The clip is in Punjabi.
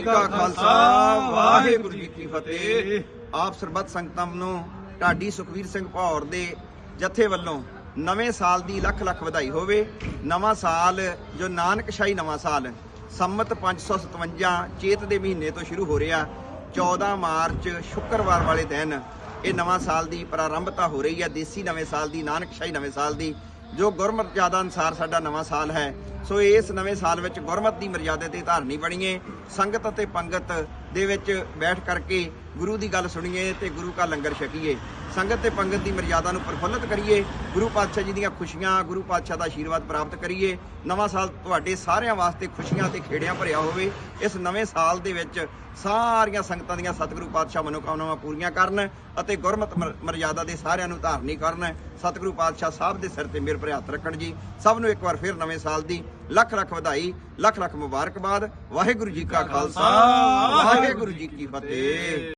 ਜੀ ਕਾ ਖਾਲਸਾ, ਵਾਹਿਗੁਰੂ ਜੀ ਕੀ ਫਤਿਹ। ਆਪ ਸਰਬੱਤ ਸੰਗਤਾਂ ਨੂੰ ਢਾਡੀ ਸੁਖਵੀਰ ਸਿੰਘ ਭੌਰ ਦੇ ਜਥੇ ਵੱਲੋਂ ਨਵੇਂ ਸਾਲ ਦੀ ਲੱਖ ਲੱਖ ਵਧਾਈ ਹੋਵੇ। ਨਵਾਂ ਸਾਲ, ਜੋ ਨਾਨਕਸ਼ਾਹੀ ਨਵਾਂ ਸਾਲ, ਸੰਮਤ 557 ਚੇਤ ਦੇ ਮਹੀਨੇ ਤੋਂ ਸ਼ੁਰੂ ਹੋ ਰਿਹਾ। 14 ਮਾਰਚ, ਸ਼ੁੱਕਰਵਾਰ ਵਾਲੇ ਦਿਨ ਇਹ ਨਵਾਂ ਸਾਲ ਦੀ ਪ੍ਰਾਰੰਭਤਾ ਹੋ ਰਹੀ ਹੈ। ਦੇਸੀ ਨਵੇਂ ਸਾਲ ਦੀ ਨਾਨਕਸ਼ਾਹੀ ਨਵੇਂ ਸਾਲ ਦੀ। ਜੋ ਗੁਰਮਰਜ਼ਾਦਾ ਅਨਸਾਰ ਸਾਡਾ ਨਵਾਂ ਸਾਲ ਹੈ ਸੋ ਇਸ ਨਵੇਂ ਸਾਲ ਵਿੱਚ ਗੁਰਮਤ ਦੀ ਮਰਜ਼ਾਦਾ ਤੇ ਧਾਰਨੀ ਬਣੀਏ, ਸੰਗਤ ਅਤੇ ਪੰਗਤ ਦੇ ਵਿੱਚ ਬੈਠ ਕਰਕੇ ਗੁਰੂ ਦੀ ਗੱਲ ਸੁਣੀਏ ਤੇ ਗੁਰੂ ਕਾ ਲੰਗਰ ਛਕੀਏ। ਸੰਗਤ ਤੇ ਪੰਗਤ ਦੀ ਮਰਿਆਦਾ ਨੂੰ ਪ੍ਰਫੁੱਲਤ ਕਰੀਏ, ਗੁਰੂ ਪਾਤਸ਼ਾਹ ਜੀ ਦੀਆਂ ਖੁਸ਼ੀਆਂ, ਗੁਰੂ ਪਾਤਸ਼ਾਹ ਦਾ ਆਸ਼ੀਰਵਾਦ ਪ੍ਰਾਪਤ ਕਰੀਏ, ਨਵਾਂ ਸਾਲ ਤੁਹਾਡੇ ਸਾਰਿਆਂ ਵਾਸਤੇ ਖੁਸ਼ੀਆਂ ਤੇ ਖੇੜਿਆਂ ਭਰਿਆ ਹੋਵੇ, ਇਸ ਨਵੇਂ ਸਾਲ ਦੇ ਵਿੱਚ ਸਾਰੀਆਂ ਸੰਗਤਾਂ ਦੀਆਂ ਸਤਿਗੁਰੂ ਪਾਤਸ਼ਾਹ ਮਨੋਕਾਮਨਾਵਾਂ ਪੂਰੀਆਂ ਕਰਨ ਅਤੇ ਗੁਰਮਤ ਮਰਿਆਦਾ ਦੇ ਸਾਰਿਆਂ ਨੂੰ ਧਾਰਨੀ ਕਰਨ, ਸਤਿਗੁਰੂ ਪਾਤਸ਼ਾਹ ਸਾਹਿਬ ਦੇ ਸਿਰ ਤੇ ਮੇਰੇ ਭਰੇ ਹੱਥ ਰੱਖਣ ਜੀ। ਸਭ ਨੂੰ ਇੱਕ ਵਾਰ ਫਿਰ ਨਵੇਂ ਸਾਲ ਦੀ ਲੱਖ ਲੱਖ ਵਧਾਈ ਲੱਖ ਲੱਖ ਮੁਬਾਰਕਬਾਦ। ਵਾਹਿਗੁਰੂ ਜੀ ਕਾ ਖਾਲਸਾ, ਵਾਹਿਗੁਰੂ ਜੀ ਕੀ ਫਤਿਹ।